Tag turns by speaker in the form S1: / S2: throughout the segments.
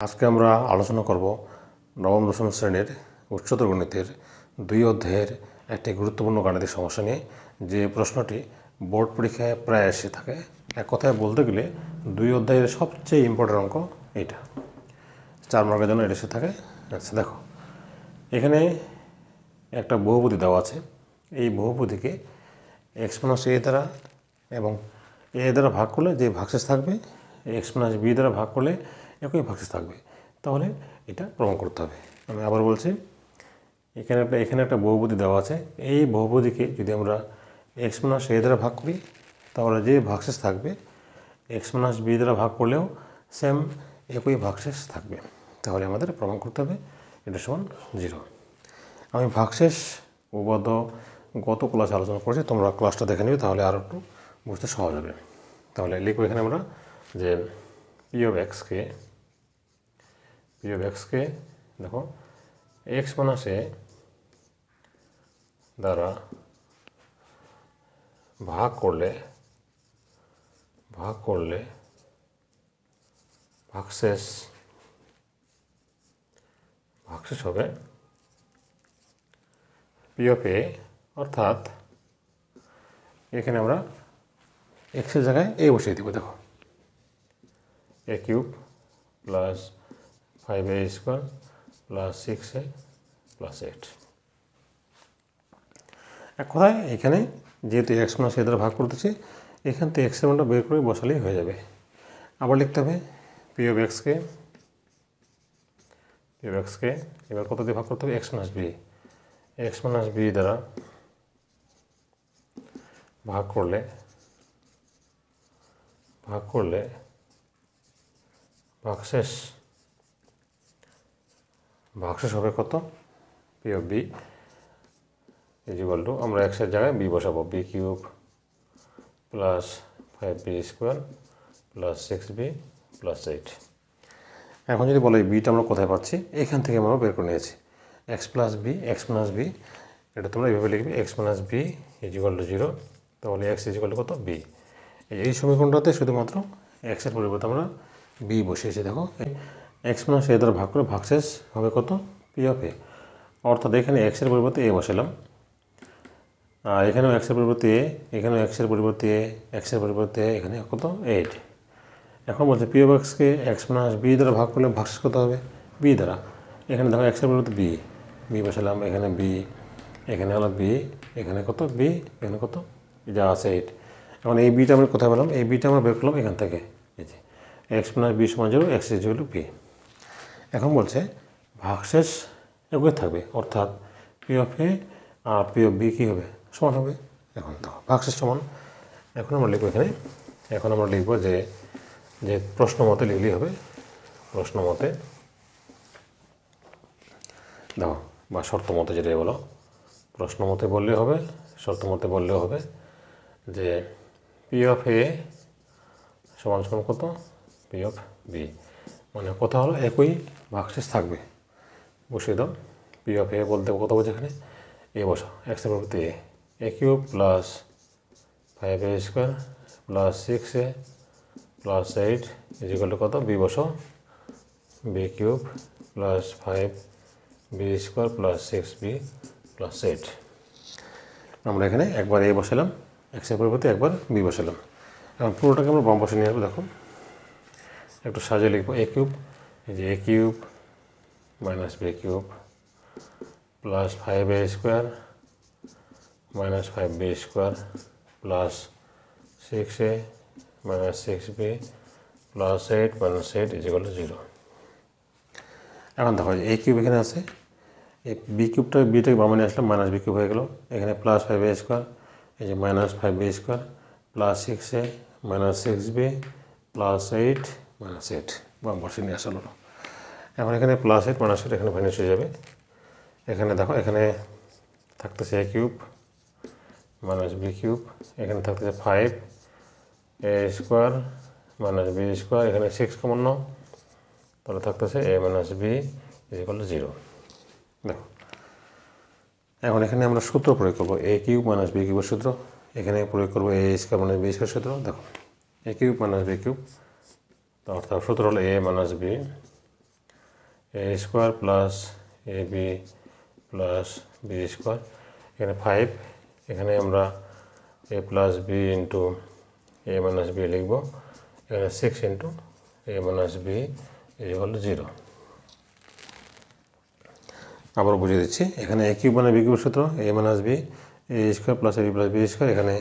S1: আজকে আমরা আলোচনা করব নবম, দশম শ্রেণির উচ্চতর গণিতের দুই অধ্যায়ের একটি গুরুত্বপূর্ণ গাণিতিক সমস্যা নিয়ে যে প্রশ্নটি বোর্ড পরীক্ষায় প্রায় এসে থাকে। এক কথায় বলতে গেলে দুই অধ্যায়ের সবচেয়ে ইম্পর্টেন্ট অঙ্ক এটা চার মার্কের জন্য এটা এসে থাকে। আচ্ছা দেখো। এখানে একটা বহুপতি দেওয়া আছে। এই বহুপতিকে এক্স এ দ্বারা এবং এ দ্বারা ভাগ করলে যে ভাগশেষ থাকবে এক্স বি দ্বারা ভাগ করলে একই ভাগশেষ থাকবে। তাহলে এটা প্রমাণ করতে হবে। আমি আবার বলছি, এখানে একটা এখানে একটা বহুপদী দেওয়া আছে। এই বহুপদীকে যদি আমরা এক্স মাইনাস এ দ্বারা ভাগ করি, তাহলে যে ভাগশেষ থাকবে এক্স মাইনাস বি দ্বারা ভাগ করলেও সেম একই ভাগশেষ থাকবে। তাহলে আমাদের প্রমাণ করতে হবে, এটা সমান জিরো আমি ভাগশেষ উবদ্ধ গত ক্লাসে আলোচনা করেছি, তোমরা ক্লাসটা দেখে নিবে তাহলে আরও একটু বুঝতে সহজ হবে। তাহলে লিখব এখানে আমরা যে পি অফ এক্সকে পি অফ এক্সকে দেখো এক্স মানাসে দ্বারা ভাগ করলে ভাগ করলে ভাগশেষ ভাগশেষ হবে পি অফ এ অর্থাৎ এখানে আমরা এক্সের জায়গায় এ বসিয়ে দেবো, দেখো। A cube plus five A square plus six A plus eight এক কথায়, এখানে যেহেতু এক্স মাস এ দ্বারা ভাগ করতেছি, এখান থেকে এক্সের মানটা বের করে বসালেই হয়ে যাবে। আবার লিখতে হবে পি অফ এক্সকে পি অফ এক্সকে এবার কত দিয়ে ভাগ করতে হবে? এক্স মাস বি এক্স মাইনাস বি দ্বারা ভাগ করলে ভাগ করলে ভাগশেষ ভাগশেষ হবে কত? P of B is equal to আমরা এক্সের জায়গায় বি বসাবো B cube plus five B square plus six B plus eight এখন যদি বলো বিটা আমরা কোথায় পাচ্ছি? এখান থেকে আমরা বের করে নিয়েছি। X plus B X minus B এটা তোমরা এইভাবে লিখবে X minus B is equal to zero তাহলে এক্স ইজ ইকুয়াল টু কত? বি এই সমীকরণটাতে শুধুমাত্র এক্সের পরিবর্তে আমরা বি বসিয়েছে দেখো এক্স মাইনাস এ দ্বারা ভাগ করে ভাগশেষ হবে কত? পি অফ এ অর্থাৎ এখানে এক্সের পরিবর্তে এ বসালাম। আর এখানেও এক্সের পরিবর্তে এ এখানেও এক্সের পরিবর্তে এ এক্সের পরিবর্তে এখানে কত? এইট এখন বলছে পি অফ এক্সকে এক্স মাইনাস বি দ্বারা ভাগ করলে ভাগশেষ কত হবে? বি দ্বারা। এখানে দেখো এক্সের পরিবর্তে বি বি বসালাম, এখানে বি এখানে হলো বি এখানে কত? বি এখানে কত? যা আছে এইট এখন এই বিটা আমরা কোথায় পেলাম? এই বিটা আমরা বের করলাম এখান থেকে। এই যে। এক্স মাইনাস বি সমান zero X is to B এখন বলছে ভাগশেষ একই থাকবে, অর্থাৎ পি অফ এ আর পি অফ বি কী হবে? সমান হবে। এখন দেখো ভাগশেষ সমান। এখন আমরা লিখব এখানে, এখন আমরা লিখব যে যে প্রশ্ন মতে লিখলেই হবে। প্রশ্ন মতে, দাও, বা শর্ত মতে যেটাই বলো, প্রশ্ন মতে বললেও হবে, শর্ত মতে বললেও হবে যে পি অফ এ সমান সমান কত? পি অফ বি মানে কথা হলো? একই ভাগশেষ থাকবে। বসিয়ে দাও। পি অফ এ বলতে কত বোঝে এখানে? এ বসো এক্সের পরিবর্তে A A cube plus five A square plus six A plus eight is equal কত? বি বসো B cube plus five B square plus six B plus eight আমরা এখানে একবার এ বসালাম। এক্সের পরিবর্তে একবার বি বসালাম। এখন পুরোটাকে আমরা বাম পাশে নিয়ে আসব, দেখো। একটু সাজিয়ে লিখব এ কিউব এই যে A cube minus B cube plus five A square minus five B square plus six A minus six B plus eight minus eight is equal to zero এখন দেখো এ কিউব এখানে আছে, এই বি কিউবটা বিটাকে বামে নিয়ে আসলাম মাইনাস বি কিউব হয়ে গেল। এখানে প্লাস ফাইভ এ স্কোয়ার এই যে minus five B square plus six A minus six B plus eight minus eight বাম পাশে নিয়ে আসা হলো। এখন এখানে প্লাস এইট মাইনাস এইট এখানে মাইনাস হয়ে যাবে। এখানে দেখো, এখানে থাকতেছে A cube minus B cube এখানে থাকতেছে five A square minus B square এখানে সিক্স কমন নাও। তাহলে থাকতেছে A minus B is equal to zero দেখো, এখন এখানে আমরা সূত্র প্রয়োগ করব। এ কিউব মাইনাস বি কিউবের সূত্র। এখানে প্রয়োগ করব A square minus B square সূত্র। দেখো A cube minus B cube অর্থাৎ সূত্র হলো A minus B A square plus A B plus B square এখানে ফাইভ এখানে আমরা A plus B into A minus B লিখব। এখানে six into A minus B equal to zero আবার বুঝিয়ে দিচ্ছি। এখানে এ কিউব মানে বি কিউব সূত্র A minus B A square plus A B plus B square এখানে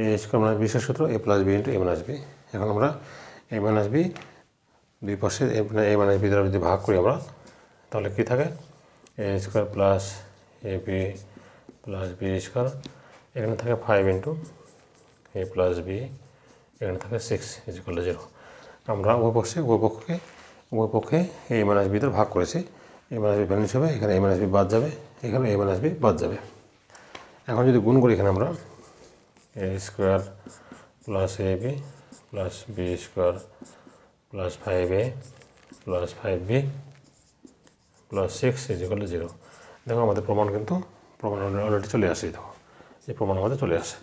S1: এ স্কোয়ার মানে বিশেষ সূত্র A plus B into A minus B এখন আমরা এ মাইনাস বি দুই পাশে এ এ মাইনাস বি দ্বারা যদি ভাগ করি আমরা, তাহলে কী থাকে? A square plus A B plus B square এখানে থাকে five into A plus B এখানে থাকে six is equal to zero আমরা উভয় পক্ষে, উভয় পক্ষকে, উভয় পক্ষে এ মাইনাস বি ভাগ করেছি। এ মাইনাস বি ব্যালেন্স হবে, এখানে এ মাইনাস বি বাদ যাবে, এখানে এ মাইনাস বি বাদ যাবে। এখন যদি গুণ করি এখানে আমরা A square plus A B plus B square plus five A plus five B plus six is equal zero দেখো আমাদের প্রমাণ কিন্তু, প্রমাণ অলরেডি চলে আসে দেখো। এই প্রমাণ আমাদের চলে আসে।